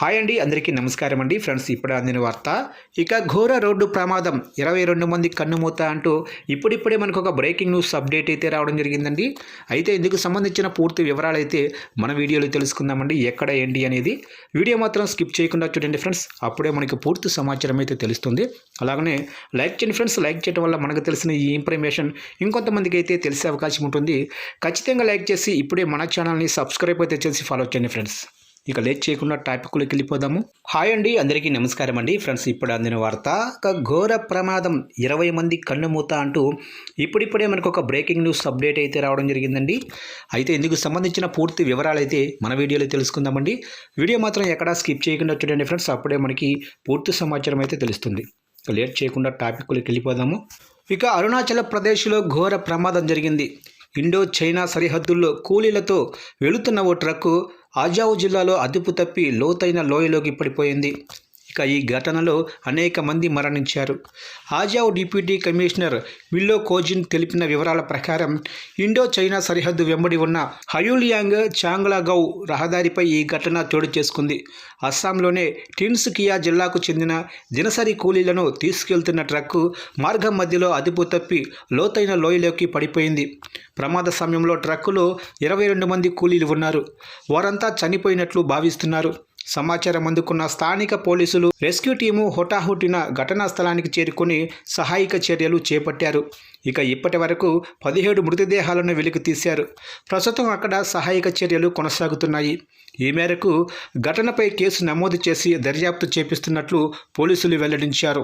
Hi అండి అందరికీ నమస్కారం అండి. ఫ్రెండ్స్ ఇప్పుడు అందిన వార్త. ఇక ఘోర రోడ్డు ప్రమాదం. ఇరవై రెండు మంది కన్నుమూత అంటూ ఇప్పుడిప్పుడే మనకు ఒక బ్రేకింగ్ న్యూస్ అప్డేట్ అయితే రావడం జరిగిందండి. అయితే ఇందుకు సంబంధించిన పూర్తి వివరాలు అయితే మన వీడియోలో తెలుసుకుందామండి. ఎక్కడ ఏంటి అనేది వీడియో మాత్రం స్కిప్ చేయకుండా చూడండి ఫ్రెండ్స్. అప్పుడే మనకి పూర్తి సమాచారం అయితే తెలుస్తుంది. అలాగనే లైక్ చేయండి ఫ్రెండ్స్. లైక్ చేయడం వల్ల మనకు తెలిసిన ఈ ఇన్ఫర్మేషన్ ఇంకొంతమందికి అయితే తెలిసే అవకాశం ఉంటుంది. ఖచ్చితంగా లైక్ చేసి ఇప్పుడే మన ఛానల్ని సబ్స్క్రైబ్ అయితే చేసి ఫాలో చేయండి ఫ్రెండ్స్. ఇక లేట్ చేయకుండా టాపిక్లోకి వెళ్ళిపోదాము. హాయ్ అండి అందరికీ నమస్కారం అండి. ఫ్రెండ్స్ ఇప్పుడు అందిన వార్త ఒక ఘోర ప్రమాదం ఇరవై మంది కన్నుమూత అంటూ ఇప్పుడిప్పుడే మనకు ఒక బ్రేకింగ్ న్యూస్ అప్డేట్ అయితే రావడం జరిగిందండి. అయితే ఇందుకు సంబంధించిన పూర్తి వివరాలు అయితే మన వీడియోలో తెలుసుకుందామండి. వీడియో మాత్రం ఎక్కడా స్కిప్ చేయకుండా చూడండి ఫ్రెండ్స్ అప్పుడే మనకి పూర్తి సమాచారం అయితే తెలుస్తుంది. లేట్ చేయకుండా టాపిక్లోకి వెళ్ళిపోదాము. ఇక అరుణాచల్ ప్రదేశ్లో ఘోర ప్రమాదం జరిగింది. ఇండో చైనా సరిహద్దుల్లో కూలీలతో వెళుతున్న ఓ ట్రక్కు ఆజావు జిల్లాలో అదుపు తప్పి లోతైన లోయలోకి పడిపోయింది. ఇక ఈ ఘటనలో అనేక మంది మరణించారు. ఆజావ్ డిప్యూటీ కమిషనర్ విల్లో కోజిన్ తెలిపిన వివరాల ప్రకారం ఇండో చైనా సరిహద్దు వెంబడి ఉన్న హయూలియాంగ్ చాంగ్లాగౌ రహదారిపై ఈ ఘటన చోటు చేసుకుంది. అస్సాంలోనే టిన్సుకియా జిల్లాకు చెందిన దినసరి కూలీలను తీసుకెళ్తున్న ట్రక్కు మార్గం మధ్యలో అదుపు తప్పి లోతైన లోయలోకి పడిపోయింది. ప్రమాద సమయంలో ట్రక్కులో ఇరవై రెండు మంది కూలీలు ఉన్నారు. వారంతా చనిపోయినట్లు భావిస్తున్నారు. సమాచారం అందుకున్న స్థానిక పోలీసులు రెస్క్యూ టీము హుటాహుటిన ఘటనా స్థలానికి చేరుకుని సహాయక చర్యలు చేపట్టారు. ఇక ఇప్పటి వరకు పదిహేడు మృతదేహాలను వెలికి తీశారు. ప్రస్తుతం అక్కడ సహాయక చర్యలు కొనసాగుతున్నాయి. ఈ మేరకు ఘటనపై కేసు నమోదు చేసి దర్యాప్తు చేపిస్తున్నట్లు పోలీసులు వెల్లడించారు.